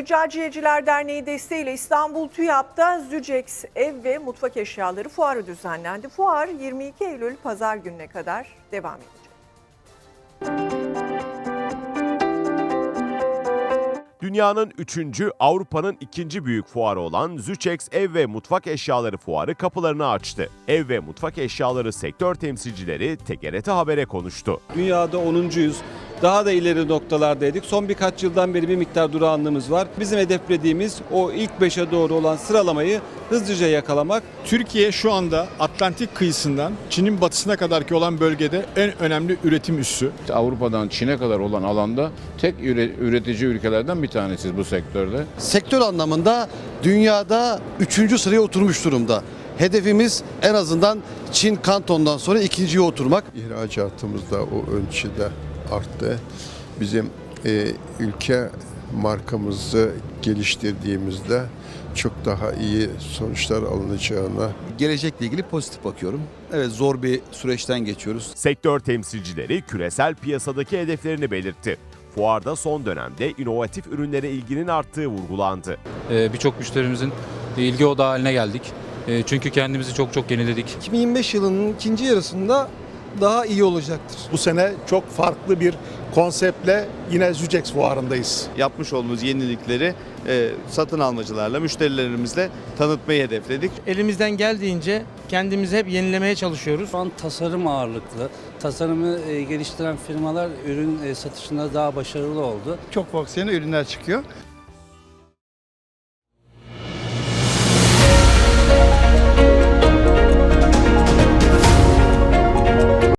Züccaciyeciler Derneği desteğiyle İstanbul TÜYAP'ta Zücex ev ve mutfak eşyaları fuarı düzenlendi. Fuar 22 Eylül pazar gününe kadar devam edecek. Dünyanın 3. Avrupa'nın 2. büyük fuarı olan Zücex Ev ve Mutfak Eşyaları Fuarı kapılarını açtı. Ev ve mutfak eşyaları sektör temsilcileri TGRT Haber'e konuştu. Dünyada 10.yüz. Daha da ileri noktalardaydık. Son birkaç yıldan beri bir miktar durağanlığımız var. Bizim hedeflediğimiz o ilk 5'e doğru olan sıralamayı hızlıca yakalamak. Türkiye şu anda Atlantik kıyısından Çin'in batısına kadarki olan bölgede en önemli üretim üssü. Avrupa'dan Çin'e kadar olan alanda tek üre- üretici ülkelerden bir tanesiyiz bu sektörde. sektör anlamında dünyada 3. sıraya oturmuş durumda. Hedefimiz en azından Çin Kanton'dan sonra ikinciye oturmak. İhracatımız da o ölçüde arttı. Bizim e, ülke markamızı geliştirdiğimizde çok daha iyi sonuçlar alınacağına Gelecekle ilgili pozitif bakıyorum. Evet zor bir süreçten geçiyoruz. Sektör temsilcileri küresel piyasadaki hedeflerini belirtti. Fuarda son dönemde inovatif ürünlere ilginin arttığı vurgulandı. Ee, Birçok müşterimizin ilgi odağı haline geldik. Ee, Çünkü kendimizi çok çok yeniledik. 2025 yılının ikinci yarısında daha iyi olacaktır. Bu sene çok farklı bir konseptle yine Zücex fuarındayız. yapmış olduğumuz yenilikleri e, satın almacılarla, müşterilerimizle tanıtmayı hedefledik. Elimizden geldiğince kendimizi hep yenilemeye çalışıyoruz. Şu an tasarım ağırlıklı. Tasarımı e, geliştiren firmalar ürün e, satışında daha başarılı oldu. Çok fonksiyonel ürünler çıkıyor.